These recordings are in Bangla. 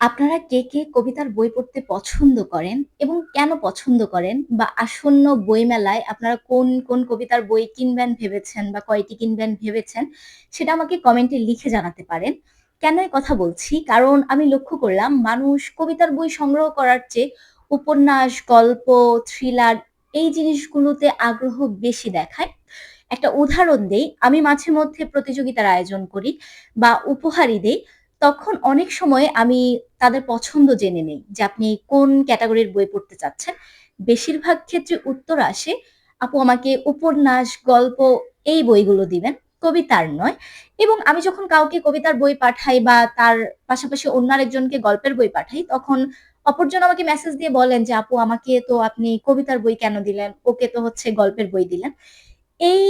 আপনারা কে, কে কবিতার বই পড়তে পছন্দ করেন এবং কেন পছন্দ করেন? বা আসন্ন বইমেলায় আপনারা কোন, কোন কবিতার বই কিনবেন ভেবেছেন বা কয়টি কিনবেন ভেবেছেন? সেটা আমাকে কমেন্টে লিখে জানাতে পারেন। কেন কথা বলছি? কারণ আমি লক্ষ্য করলাম মানুষ কবিতার বই সংগ্রহ করার চেয়ে উপন্যাস, গল্প, থ্রিলার এই জিনিসগুলোতে আগ্রহ বেশি দেখায়। একটা উদাহরণ দেই, আমি মাঝে মধ্যে প্রতিযোগিতার আয়োজন করি বা উপহারই দেই। তখন অনেক সময় আমি তাদের পছন্দ জেনে নেই যে আপনি কোন ক্যাটাগরির বই পড়তে চাচ্ছেন। বেশিরভাগ ক্ষেত্রে উত্তর আসে, "আপু আমাকে উপন্যাস, গল্প এই বইগুলো দিবেন, কবিতার নয়।" এবং আমি যখন কাউকে কবিতার বই পাঠাই বা তার পাশাপাশি অন্য আরেকজনকে গল্পের বই পাঠাই, তখন অপরজন আমাকে মেসেজ দিয়ে বলেন যে, "আপু আমাকে তো আপনি কবিতার বই কেন দিলেন? ওকে তো হচ্ছে গল্পের বই দিলেন।" এই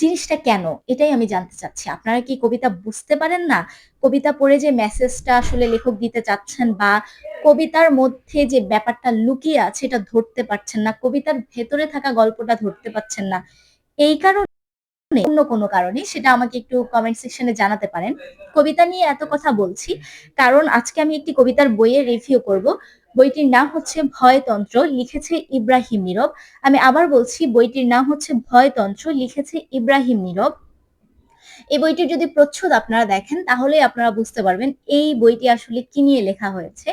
জিনিসটা কেন? এটাই আমি জানতে চাচ্ছি। আপনারা কি কবিতা বুঝতে পারেন না? কবিতা পড়ে যে মেসেজটা আসলে লেখক দিতে চাচ্ছেন বা কবিতার মধ্যে যে ব্যাপারটা লুকিয়ে আছে, এটা ধরতে পারছেন না। কবিতার ভেতরে থাকা গল্পটা ধরতে পারছেন না। এই কারণে অন্য কোনো কারণে সেটা আমাকে একটু কমেন্ট সেকশনে জানাতে পারেন। কবিতা নিয়ে এত কথা বলছি কারণ আজকে আমি একটি কবিতার বইয়ের রিভিউ করব। বইটির নাম হচ্ছে 'ভয়তন্ত্র' লিখেছে ইব্রাহিম নীরব। আমি আবার বলছি বইটির নাম হচ্ছে 'ভয়তন্ত্র' লিখেছে ইব্রাহিম নীরব। এই বইটির যদি প্রচ্ছদ আপনারা দেখেন তাহলেই আপনারা বুঝতে পারবেন এই বইটি আসলে কি নিয়ে লেখা হয়েছে।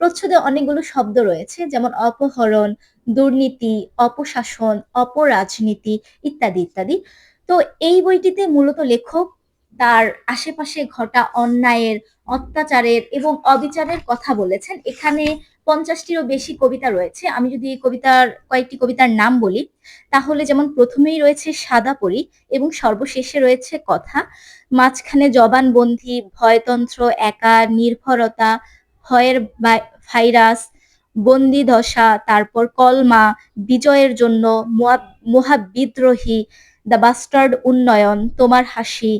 প্রচ্ছদে অনেকগুলো শব্দ রয়েছে যেমন অপহরণ, দুর্নীতি, অপশাসন, অপরাজনীতি ইত্যাদি, ইত্যাদি। তো এই বইটিতে মূলত লেখক তার আশেপাশে ঘটা অন্যায়ের, অত্যাচারের এবং অবিচারের কথা বলেছেন। এখানে পঞ্চাশটিরও বেশি কবিতা রয়েছে। আমি যদি কবিতার কয়েকটি কবিতার নাম বলি, তাহলে যেমন প্রথমেই রয়েছে 'সাদা পরী' এবং সর্বশেষে রয়েছে 'কথা'। মাঝখানে 'জবানবন্দি', 'ভয়তন্ত্র', 'একা', 'নির্ভরতা', 'ভয়ের ভাইরাস', 'বন্দিদশা', তারপর 'কলমা', 'বিজয়ের জন্য', 'মহাবিদ্রোহী', 'দ্য বাস্টার্ড উন্নয়ন', 'তোমার হাসি',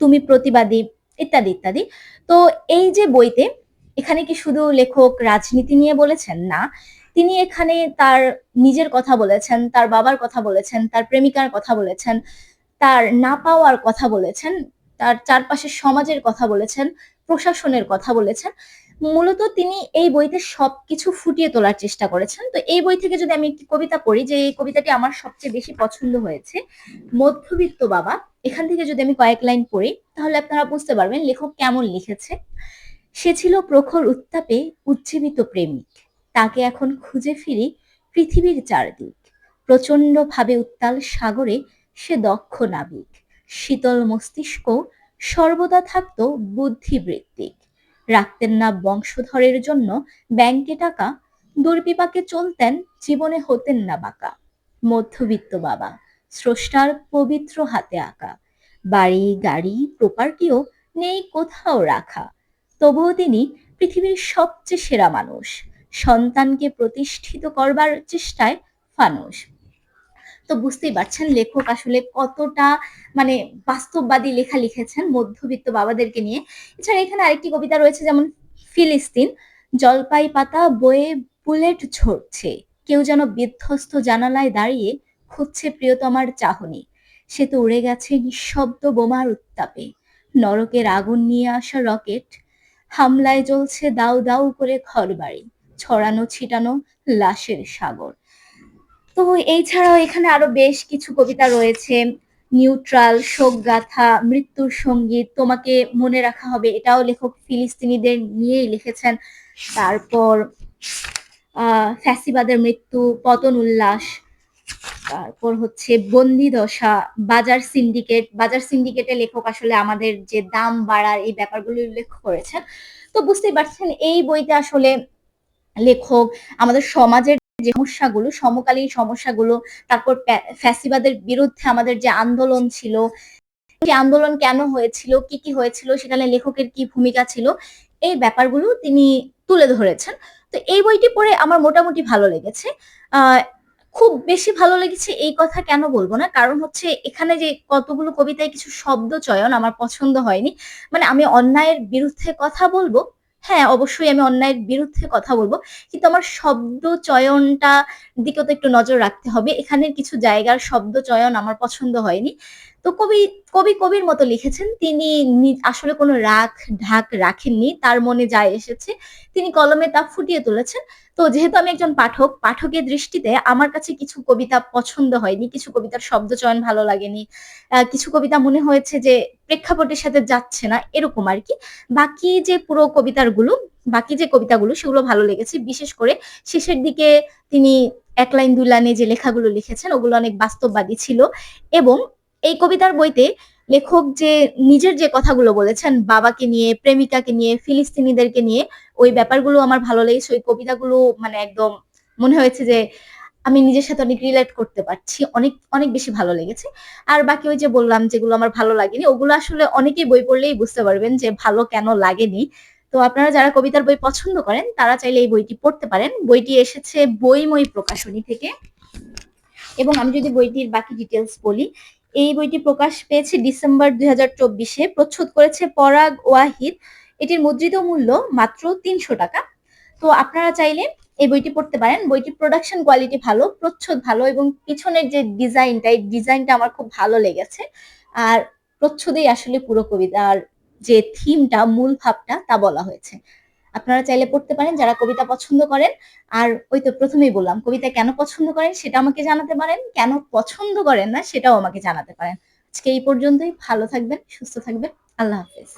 'তুমি প্রতিবাদী' ইত্যাদি, ইত্যাদি। তো এই যে বইতে এখানে কি শুধু লেখক রাজনীতি নিয়ে বলেছেন? না। তিনি এখানে তার নিজের কথা বলেছেন, তার বাবার কথা বলেছেন, তার প্রেমিকার কথা বলেছেন, তার না পাওয়ার কথা বলেছেন, তার চারপাশের সমাজের কথা বলেছেন, প্রশাসনের কথা বলেছেন। মূলত তিনি এই বইতে সবকিছু ফুটিয়ে তোলার চেষ্টা করেছেন। তো এই বই থেকে যদি আমি একটি কবিতা পড়ি, যে এই কবিতাটি আমার সবচেয়ে বেশি পছন্দ হয়েছে। 'মধ্যবিত্ত বাবা' এখান থেকে যদি আমি কয়েক লাইন পড়ি, তাহলে আপনারা বুঝতে পারবেন লেখক কেমন লিখেছে। "সে ছিল প্রখর উত্তাপে উজ্জীবিত প্রেমিক। তাকে এখন খুঁজে ফিরি পৃথিবীর চারদিক। প্রচণ্ডভাবে উত্তাল সাগরে সে দক্ষ নাবিক। শীতল মস্তিষ্ক, সর্বদা থাকত বুদ্ধিবৃত্তিক। রাখতেন না বংশধরের জন্য ব্যাংকে টাকা, দুর্বিপাকে চলতেন জীবনে হতেন না বাঁকা। মধ্যবিত্ত বাবা, স্রষ্টার পবিত্র হাতে আঁকা। বাড়ি, গাড়ি, প্রপার্টিও নেই কোথাও রাখা। তবুও তিনি পৃথিবীর সবচেয়ে সেরা মানুষ। সন্তানকে প্রতিষ্ঠিত করবার চেষ্টায় ফানুস। তো বুঝতেই পারছেন লেখক আসলে কতটা মানে বাস্তববাদী লেখা লিখেছেন মধ্যবিত্ত বাবাদেরকে নিয়ে। এছাড়া এখানে আরেকটি কবিতা রয়েছে যেমন 'ফিলিস্তিন', জলপাই পাতা বয়ে বুলেট ঝরছে। কেউ যেন বিধ্বস্ত জানালায় দাঁড়িয়ে খুঁজছে প্রিয়তমার চাহনি। সে তো উড়ে গেছে নিঃশব্দ বোমার উত্তাপে। নরকের আগুন নিয়ে আসা রকেট। হামলায় জ্বলছে দাউ দাউ করে ঘরবাড়ি। ছড়ানো ছিটানো লাশের সাগর। তো এছাড়াও এখানে আরও বেশ কিছু কবিতা রয়েছে। 'নিউট্রাল', 'শোকগাথা', 'মৃত্যুর সঙ্গীত', 'তোমাকে মনে রাখা হবে' এটাও লেখক ফিলিস্তিনিদের নিয়েই লিখেছেন। তারপর 'ফ্যাসিবাদের মৃত্যু', 'পতন উল্লাস', তারপর হচ্ছে বন্দি দশা 'বাজার সিন্ডিকেট'। 'বাজার সিন্ডিকেটে' লেখক আসলে আমাদের যে দাম বাড়ার এই ব্যাপারগুলো উল্লেখ করেছেন। তো বুঝতেই পারছেন এই বইতে আসলে লেখক আমাদের সমাজের যে সমস্যাগুলো, সমকালীন সমস্যাগুলো, তারপর ফ্যাসিবাদের বিরুদ্ধে আমাদের যে আন্দোলন ছিল, যে আন্দোলন কেন হয়েছিল, কি, কি হয়েছিল, সেখানে লেখকের কি ভূমিকা ছিল, এই ব্যাপারগুলো তিনি তুলে ধরেছেন। তো এই বইটি পড়ে আমার মোটামুটি ভালো লেগেছে। খুব বেশি ভালো লেগেছে এই কথা কেন বলব না। কারণ হচ্ছে এখানে যে কতগুলো কবিতায় কিছু শব্দ চয়ন আমার পছন্দ হয়নি। মানে আমি অন্যায়ের বিরুদ্ধে কথা বলব হ্যাঁ, অবশ্যই আমি অন্যায়ের বিরুদ্ধে কথা বলব কিন্তু আমার শব্দ চয়নটা দিকেও তো একটু নজর রাখতে হবে। এখানের কিছু জায়গার শব্দ চয়ন আমার পছন্দ হয়নি। তো কবি কবি কবির মতো লিখেছেন। তিনি আসলে কোনো রাখ ঢাক রাখেননি। তার মনে যা এসেছে তিনি কলমে তা ফুটিয়ে তুলেছেন। তো যেহেতু আমি একজন পাঠক, পাঠকের দৃষ্টিতে আমার কাছে কিছু কবিতা পছন্দ হয়নি। কিছু কবিতার শব্দচয়ন ভালো লাগেনি। কিছু কবিতা মনে হয়েছে যে প্রেক্ষাপটের সাথে যাচ্ছে না এরকম আর কি বাকি যে পুরো কবিতারগুলো বাকি যে কবিতাগুলো সেগুলো ভালো লেগেছে। বিশেষ করে শেষের দিকে তিনি এক লাইন ২ লাইনে যে লেখাগুলো লিখেছেন ওগুলো অনেক বাস্তববাদী ছিল এবং এই কবিতার বইতে লেখক যে নিজের যে কথাগুলো বলেছেন বাবাকে নিয়ে, প্রেমিকাকে নিয়ে, ফিলিস্তিনিদেরকে নিয়ে ওই ব্যাপারগুলো আমার ভালো লেগেছে। ওই কবিতাগুলো মানে একদম মনে হয়েছে যে আমি নিজের সাথে অনেক রিলেট করতে পারছি। অনেক, অনেক বেশি ভালো লেগেছে। আর বাকি ওই যে বললাম যেগুলো আমার ভালো লাগেনি ওগুলো আসলে অনেকেই বই পড়লেই বুঝতে পারবেন যে ভালো কেন লাগেনি। তো আপনারা যারা কবিতার বই পছন্দ করেন তারা চাইলে এই বইটি পড়তে পারেন। বইটি এসেছে বইময় প্রকাশনী থেকে। এবং আমি যদি বইটির বাকি ডিটেলস বলি, এই বইটি প্রকাশ পেয়েছে ডিসেম্বর ২০২৪ এ প্রচ্ছদ করেছে পরাগ ওয়াহিদ। এটির মুদ্রিত মূল্য মাত্র ৳৩০০ তো আপনারা চাইলে এই বইটি পড়তে পারেন। বইটির প্রোডাকশন কোয়ালিটি ভালো, প্রচ্ছদ ভালো এবং পিছনের যে ডিজাইনটা এই ডিজাইনটা আমার খুব ভালো লেগেছে। আর প্রচ্ছদেই আসলে পুরো কবিতার যে থিমটা মূল ভাবটা তা বলা হয়েছে। আপনারা চাইলে পড়তে পারেন যারা কবিতা পছন্দ করেন। আর ওই তো প্রথমেই বললাম কবিতা কেন পছন্দ করেন সেটা আমাকে জানাতে পারেন। কেন পছন্দ করেন না সেটাও আমাকে জানাতে পারেন। আজকে এই পর্যন্তই। ভালো থাকবেন, সুস্থ থাকবেন। আল্লাহ হাফেজ।